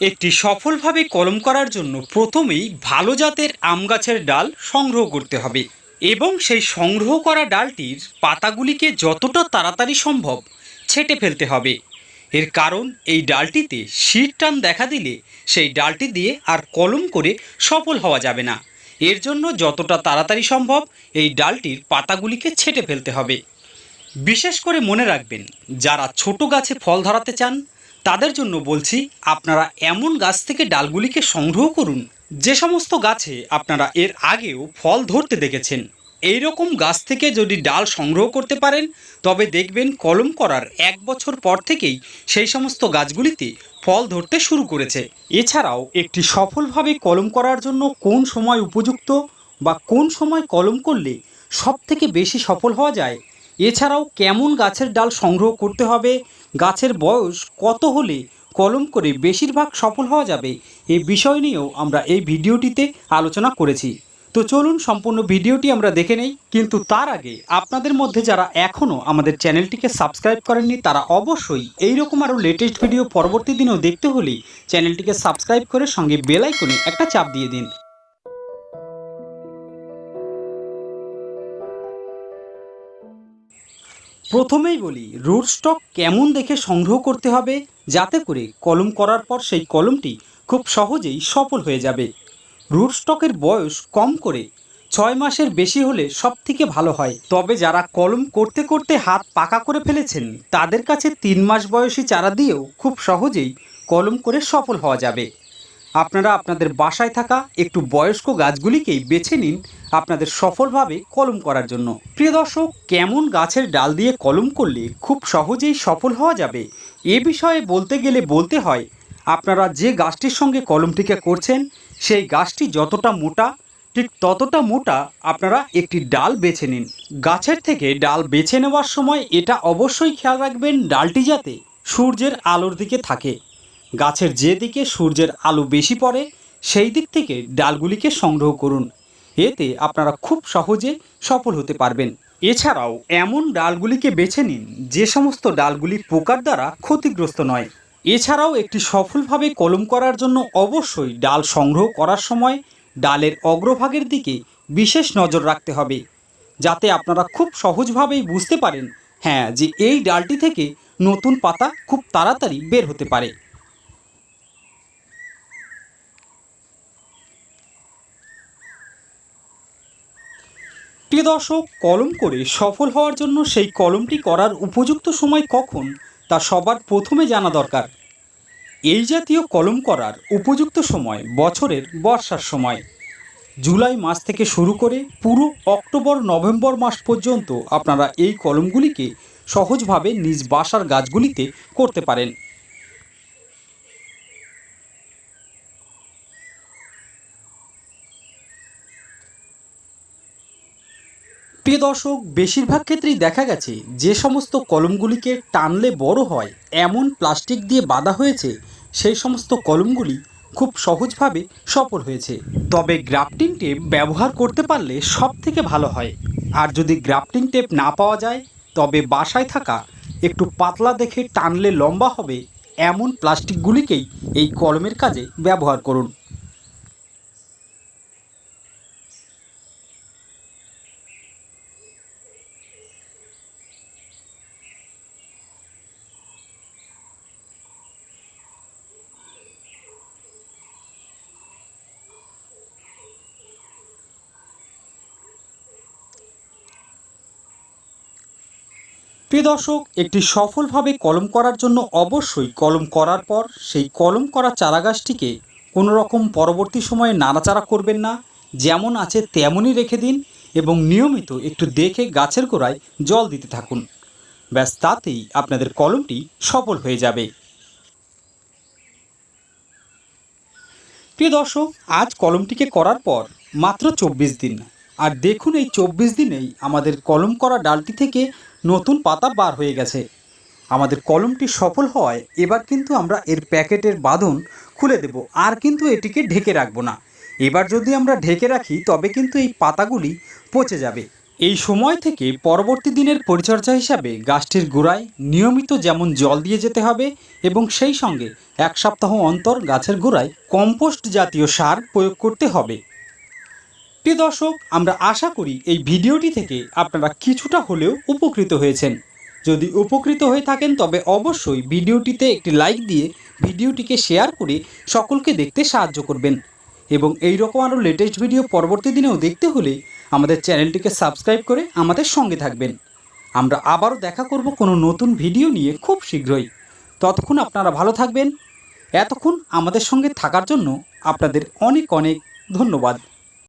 একটি সফলভাবে কলম করার জন্য প্রথমেই ভালো জাতের আম গাছের ডাল সংগ্রহ করতে হবে এবং সেই সংগ্রহ করা ডালটির পাতাগুলিকে যতটা তাড়াতাড়ি সম্ভব ছেটে ফেলতে হবে। এর কারণ, এই ডালটিতে শীত টান দেখা দিলে সেই ডালটি দিয়ে আর কলম করে সফল হওয়া যাবে না। এর জন্য যতটা তাড়াতাড়ি সম্ভব এই ডালটির পাতাগুলিকে ছেটে ফেলতে হবে। বিশেষ করে মনে রাখবেন, যারা ছোট গাছে ফল ধরাতে চান তাদের জন্য বলছি, আপনারা এমন গাছ থেকে ডালগুলিকে সংগ্রহ করুন। যে সমস্ত গাছে আপনারা এর আগেও ফল ধরতে দেখেছেন এই রকম গাছ থেকে যদি ডাল সংগ্রহ করতে পারেন, তবে দেখবেন কলম করার এক বছর পর থেকেই সেই সমস্ত গাছগুলিতে ফল ধরতে শুরু করেছে। এছাড়াও একটি সফলভাবে কলম করার জন্য কোন সময় উপযুক্ত বা কোন সময় কলম করলে সব থেকে বেশি সফল হওয়া যায় এছাড়াও কেমন গাছের ডাল সংগ্রহ করতে হবে? গাছের বয়স কত হলে কলম করে বেশিরভাগ সফল হওয়া যাবে? এই বিষয় নিয়েও আমরা এই ভিডিওটিতে আলোচনা করেছি। তো চলুন সম্পূর্ণ ভিডিওটি আমরা দেখে নেই, কিন্তু তার আগে আপনাদের মধ্যে যারা এখনও আমাদের চ্যানেলটিকে সাবস্ক্রাইব করেননি, তারা অবশ্যই এই রকম আরও লেটেস্ট ভিডিও পরবর্তী দিনেও দেখতে হলে চ্যানেলটিকে সাবস্ক্রাইব করে সঙ্গে বেল আইকনে একটা চাপ দিয়ে দিন। প্রথমেই বলি রুট স্টক কেমন দেখে সংগ্রহ করতে হবে যাতে করে কলম করার পর সেই কলমটি খুব সহজেই সফল হয়ে যাবে। রুট স্টকের বয়স কম করে ছয় মাসের বেশি হলে সব থেকে ভালো হয়। তবে যারা কলম করতে করতে হাত পাকা করে ফেলেছেন, তাদের কাছে তিন মাস বয়সী চারা দিয়েও খুব সহজেই কলম করে সফল হওয়া যাবে। আপনারা আপনাদের বাসায় থাকা একটু বয়স্ক গাছগুলিকেই বেছে নিন আপনাদের সফলভাবে কলম করার জন্য। প্রিয় দর্শক, কেমন গাছের ডাল দিয়ে কলম করলে খুব সহজেই সফল হওয়া যাবে? এ বিষয়ে বলতে গেলে বলতে হয়, আপনারা যে গাছটির সঙ্গে কলমটিকে করছেন, সেই গাছটি যতটা মোটা, ঠিক ততটা মোটা আপনারা একটি ডাল বেছে নিন। গাছের থেকে ডাল বেছে নেওয়ার সময় এটা অবশ্যই খেয়াল রাখবেন ডালটি যাতে সূর্যের আলোর দিকে থাকে। গাছের যে দিকে সূর্যের আলো বেশি পড়ে, সেই দিক থেকে ডালগুলিকে সংগ্রহ করুন। এতে আপনারা খুব সহজে সফল হতে পারবেন। এছাড়াও এমন ডালগুলিকে বেছে নিন, যে সমস্ত ডালগুলি পোকার দ্বারা ক্ষতিগ্রস্ত নয়। এছাড়াও একটি সফলভাবে কলম করার জন্য অবশ্যই ডাল সংগ্রহ করার সময় ডালের অগ্রভাগের দিকে বিশেষ নজর রাখতে হবে, যাতে আপনারা খুব সহজভাবেই বুঝতে পারেন হ্যাঁ যে এই ডালটি থেকে নতুন পাতা খুব তাড়াতাড়ি বের হতে পারে। প্রিয় দর্শক, কলম করে সফল হওয়ার জন্য সেই কলমটি করার উপযুক্ত সময় কখন, তা সবার প্রথমে জানা দরকার। এই জাতীয় কলম করার উপযুক্ত সময় বছরের বর্ষার সময়। জুলাই মাস থেকে শুরু করে পুরো অক্টোবর, নভেম্বর মাস পর্যন্ত আপনারা এই কলমগুলিকে সহজভাবে নিজ বাসার গাছগুলিতে করতে পারেন। প্রিয় দর্শক, বেশিরভাগ ক্ষেত্রেই দেখা গেছে যে সমস্ত কলমগুলিকে টানলে বড় হয়, এমন প্লাস্টিক দিয়ে বাঁধা হয়েছে, সেই সমস্ত কলমগুলি খুব সহজভাবে সফল হয়েছে। তবে গ্রাফটিং টেপ ব্যবহার করতে পারলে সব থেকে ভালো হয়। আর যদি গ্রাফটিং টেপ না পাওয়া যায়, তবে বাসায় থাকা, একটু পাতলা দেখে টানলে লম্বা হবে, এমন প্লাস্টিকগুলিকেই এই কলমের কাজে ব্যবহার করুন। প্রিয় দর্শক, একটি সফলভাবে কলম করার জন্য অবশ্যই কলম করার পর সেই কলম করা চারাগাছটিকে কোনো রকম পরবর্তী সময়ে নাড়াচাড়া করবেন না। যেমন আছে তেমনই রেখে দিন এবং নিয়মিত একটু দেখে গাছের গোড়ায় জল দিতে থাকুন। ব্যাস তাতেই আপনাদের কলমটি সফল হয়ে যাবে। প্রিয় দর্শক, আজ কলমটিকে করার পর মাত্র চব্বিশ দিন। আর দেখুন এই চব্বিশ দিনেই আমাদের কলম করা ডালটি থেকে নতুন পাতা বার হয়ে গেছে। আমাদের কলমটি সফল হওয়ায় এবার কিন্তু আমরা এর প্যাকেটের বাঁধন খুলে দেব। আর কিন্তু এটিকে ঢেকে রাখব না। এবার যদি আমরা ঢেকে রাখি, তবে কিন্তু এই পাতাগুলি পচে যাবে। এই সময় থেকে পরবর্তী দিনের পরিচর্যা হিসাবে গাছটির গোড়ায় নিয়মিত যেমন জল দিয়ে যেতে হবে এবং সেই সঙ্গে এক সপ্তাহ অন্তর গাছের গোড়ায় কম্পোস্ট জাতীয় সার প্রয়োগ করতে হবে। প্রিয় দর্শক, আমরা আশা করি এই ভিডিওটি থেকে আপনারা কিছুটা হলেও উপকৃত হয়েছেন। যদি উপকৃত হয়ে থাকেন, তবে অবশ্যই ভিডিওটিতে একটি লাইক দিয়ে ভিডিওটিকে শেয়ার করে সকলকে দেখতে সাহায্য করবেন। এবং এই রকম আরও লেটেস্ট ভিডিও পরবর্তী দিনেও দেখতে হলে আমাদের চ্যানেলটিকে সাবস্ক্রাইব করে আমাদের সঙ্গে থাকবেন। আমরা আবারও দেখা করব কোনো নতুন ভিডিও নিয়ে খুব শীঘ্রই। ততক্ষণ আপনারা ভালো থাকবেন। এতক্ষণ আমাদের সঙ্গে থাকার জন্য আপনাদের অনেক অনেক ধন্যবাদ।